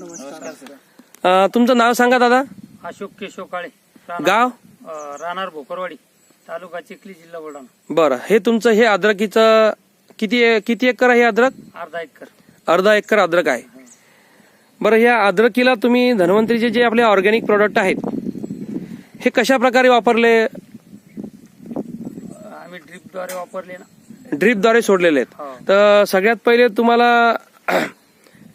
अं, तुमचं नाव सांगा दादा. अशोक केशव काळे राहणार- गाव? अं, राहणार भोकरवाडी तालुका चिखली जिल्हा बुलढाणा. बरं हे तुमचं हे अद्रकीचं किती किती एकर आहे हे अद्रक? अर्धा एकर. अर्धा एकर अद्रक आहे. बरं ह्या अद्रकीला तुम्ही धन्वंतरीचे जे आपले ऑर्गॅनिक प्रोडक्ट आहेत हे कशा प्रकारे वापरले? आम्ही ड्रीपद्वारे वापरले ना. ड्रीपद्वारे सोडलेले आहेत. हो. तर सगळ्यात पहिले तुम्हाला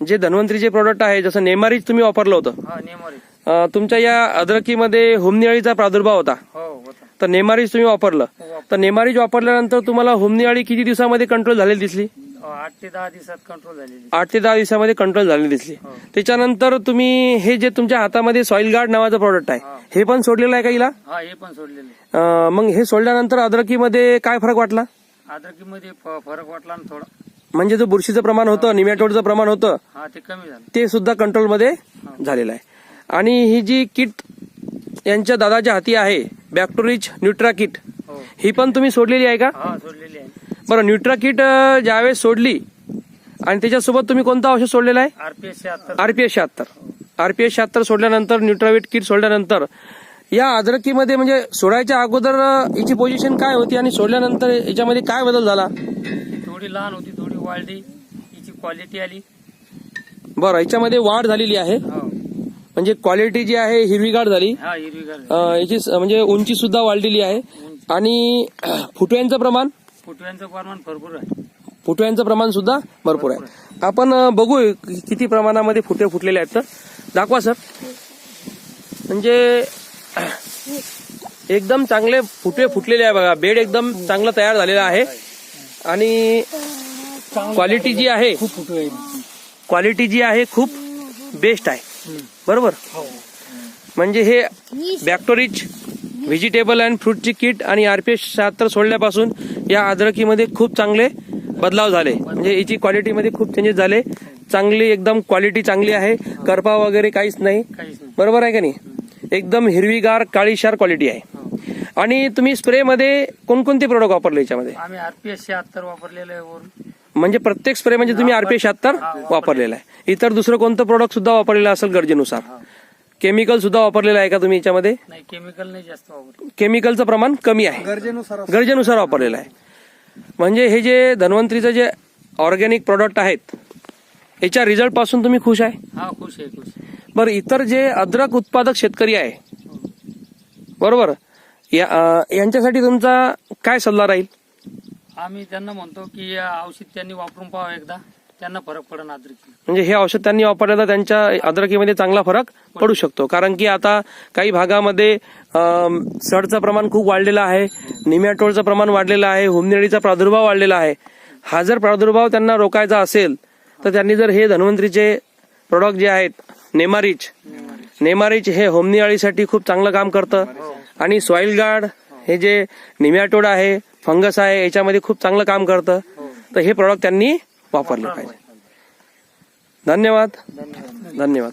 जे धन्वंतरीचे प्रोडक्ट आहे जसं नेमारीज तुम्ही वापरलं होतं. हा नेमारी अं, तुमच्या या अद्रकीमध्ये हुमणी अळीचा प्रादुर्भाव होता. हो होता. तर नेमारीज तुम्ही वापरलं. हो, तर नेमारीज वापरल्यानंतर तुम्हाला हुमणी अळी किती दिवसामध्ये कंट्रोल झालेली दिसली? अं, आठ ते दहा दिवसात कंट्रोल झालेली. आठ ते दहा दिवसामध्ये कंट्रोल झालेली दिसली. हो. त्याच्यानंतर तुम्ही हे जे तुमच्या हातामध्ये सॉइल गार्ड नावाचं प्रोडक्ट आहे हा. हे पण सोडलेलं आहे का हिला? हा हे पण सोडलेले अं, मग हे सोडल्यानंतर अद्रकीमध्ये काय फरक वाटला? अद्रकीमध्ये फ- फरक वाटला ना थोडा. म्हणजे जो बुरशीचं प्रमाण होतं निमॅटोडचं प्रमाण होतं हा ते कमी झालं. ते सुद्धा कंट्रोलमध्ये झालेलं आहे. आणि ही जी किट यांच्या दादाच्या हाती आहे बॅक्टोरिच न्यूट्रा किट हो. ही पण तुम्ही सोडलेली आहे का? हा सोडलेली आहे. बरं न्यूट्रा किट अं, ज्यावेळेस सोडली आणि त्याच्यासोबत तुम्ही कोणतं औषध सोडलेलं आहे? आरपीएस शहात्तर. आरपीएस शहात्तर. आरपीएस शहात्तर सोडल्यानंतर न्यूट्रावेट किट सोडल्यानंतर या अद्रकीमध्ये म्हणजे सोडायच्या अगोदर अं, हिची पोझिशन काय होती आणि सोडल्यानंतर याच्यामध्ये काय बदल झाला? थोडी लहान होती वाढली तिची क्वालिटी आली. बरं याच्यामध्ये वाढ झालेली आहे. हो. म्हणजे क्वालिटी जी आहे हिरवीगार झाली. हा हिरवीगार अं, याची स- म्हणजे उंची सुद्धा वाढलेली आहे. आणि फुटव्यांचं प्रमाण? फुटव्यांचं प्रमाण भरपूर आहे. फुटव्यांचं प्रमाण सुद्धा भरपूर आहे. आपण अं, बघू किती प्रमाणामध्ये फुटे फुटलेले आहेत. तर दाखवा सर. म्हणजे एकदम चांगले फुटे फुटलेले आहे बघा. बेड एकदम चांगलं तयार झालेलं आहे. आणि क्वालिटी जी आहे. खूप फुटू आहे? क्वालिटी जी आहे खूप बेस्ट आहे. बरोबर? म्हणजे हे बॅक्टोरिच व्हेजिटेबल अँड फ्रूटची किट आणि आरपीएस शहात्तर सोडल्यापासून या अद्रकीमध्ये खूप चांगले बदलाव झाले. म्हणजे याची क्वालिटीमध्ये खूप चेंजेस झाले. चांगली एकदम क्वालिटी चांगली आहे. करपा वगैरे काहीच नाही. बरोबर आहे का नाही? एकदम हिरवीगार काळीशार क्वालिटी आहे. हो. आणि तुम्ही स्प्रे मध्ये कोणकोणते प्रोडक्ट वापरले याच्यामध्ये? आम्ही आरपीएस शहात्तर वापरलेलं आहे म्हणजे प्रत्येक स्प्रे म्हणजे तुम्ही आरपीएस शहात्तर वापरलेला आहे. इतर दुसरं कोणतं प्रोडक्ट सुद्धा वापरलेलं असेल गरजेनुसार. केमिकल सुद्धा वापरलेलं आहे का तुम्ही याच्यामध्ये? केमिकल नाही जास्त केमिकलचं प्रमाण कमी आहे. गरजेनुसार गरजेनुसार वापरलेलं आहे. म्हणजे हे जे धन्वंतरीचं जे ऑर्गॅनिक प्रोडक्ट आहेत याच्या रिझल्टपासून तुम्ही खुश आहे? हा खुश आहे खुश आहे. बरं इतर जे अद्रक उत्पादक शेतकरी आहे बरोबर? या अं, यांच्यासाठी तुमचा काय सल्ला राहील? आम्ही त्यांना म्हणतो की या औषध त्यांनी वापरून पाहावं एकदा. त्यांना फरक पडेल अद्रकी म्हणजे हे औषध त्यांनी वापरलं तर त्यांच्या अद्रकीमध्ये चांगला फरक पडू शकतो. कारण की आता काही भागामध्ये सडचं प्रमाण खूप वाढलेलं आहे निमॅटोडचं प्रमाण वाढलेलं आहे हुमनेळीचा प्रादुर्भाव वाढलेला आहे. हा जर प्रादुर्भाव त्यांना रोखायचा असेल तर त्यांनी जर हे धन्वंतरीचे प्रोडक्ट जे आहेत नेमारिच नेमारिच. हे होमनी अळीसाठी खूप चांगलं काम करतं. आणि सॉइल गार्ड हे जे निम्याटोड आहे फंगस आहे याच्यामध्ये खूप चांगलं काम करतं. तर हे प्रोडक्ट त्यांनी वापरले पाहिजे. धन्यवाद. धन्यवाद.